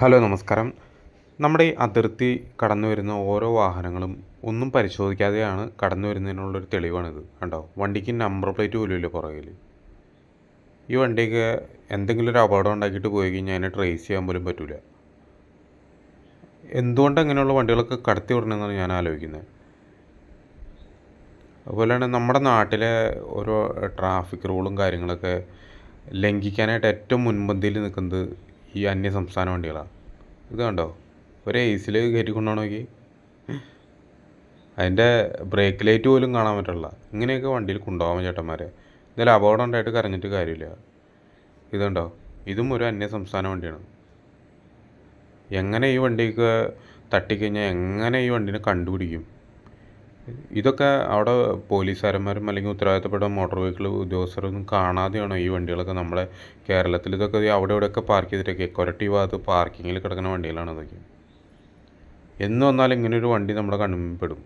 Hello നമസ്കാരം. നമ്മുടെ അതിർത്തി കടന്നു വരുന്ന ഓരോ വാഹനങ്ങളും ഒന്നും പരിശോധിക്കാതെയാണ് കടന്നു വരുന്നതിനുള്ളൊരു തെളിവാണിത്. കണ്ടോ? വണ്ടിക്ക് നമ്പർ പ്ലേറ്റ് പോലും ഇല്ല പുറകിൽ ഈ വണ്ടിക്ക് എന്തെങ്കിലും ഒരു അപകടം ഉണ്ടാക്കിയിട്ട് പോയി കഴിഞ്ഞാൽ അതിനെ ട്രേസ് ചെയ്യാൻ പോലും പറ്റില്ല എന്തുകൊണ്ട് അങ്ങനെയുള്ള വണ്ടികളൊക്കെ കടത്തി വിടണമെന്നാണ് ഞാൻ ആലോചിക്കുന്നത്. അതുപോലെ തന്നെ നമ്മുടെ നാട്ടിലെ ഓരോ ട്രാഫിക് റൂളും കാര്യങ്ങളൊക്കെ ലംഘിക്കാനായിട്ട് ഏറ്റവും മുൻപന്തിയിൽ നിൽക്കുന്നത് ഈ അന്യ സംസ്ഥാന വണ്ടികളാണ്. ഇത് കണ്ടോ? ഒരു എയ്സിൽ കയറ്റി കൊണ്ടുപോകണം നോക്കി. അതിന്റെ ബ്രേക്ക് ലൈറ്റ് പോലും കാണാൻ പറ്റില്ല ഇങ്ങനെയൊക്കെ വണ്ടിയിൽ കൊണ്ടുപോകാൻ ചേട്ടന്മാരെ. എന്തെങ്കിലും അപകടം ഉണ്ടായിട്ട് കരഞ്ഞിട്ട് കാര്യമില്ല. ഇതുണ്ടോ ഇതും ഒരു അന്യ സംസ്ഥാന വണ്ടിയാണ്. എങ്ങനെ ഈ വണ്ടിക്ക് തട്ടിക്കഴിഞ്ഞാൽ എങ്ങനെ ഈ വണ്ടിനെ കണ്ടുപിടിക്കും? ഇതൊക്കെ അവിടെ പോലീസുകാരന്മാരും അല്ലെങ്കിൽ ഉത്തരവാദിത്തപ്പെട്ട മോട്ടോർ വെഹിക്കിൾ ഉദ്യോഗസ്ഥരൊന്നും കാണാതെയാണോ ഈ വണ്ടികളൊക്കെ നമ്മുടെ കേരളത്തിൽ ഇതൊക്കെ അവിടെ ഇവിടെയൊക്കെ പാർക്ക് ചെയ്തിട്ടൊക്കെ? കൊരട്ടി ഭാഗത്ത് പാർക്കിങ്ങിൽ കിടക്കുന്ന വണ്ടികളാണ് ഇതൊക്കെ? എന്ന് വന്നാലും ഇങ്ങനൊരു വണ്ടി നമ്മുടെ കണ്ണിൽ പെടും.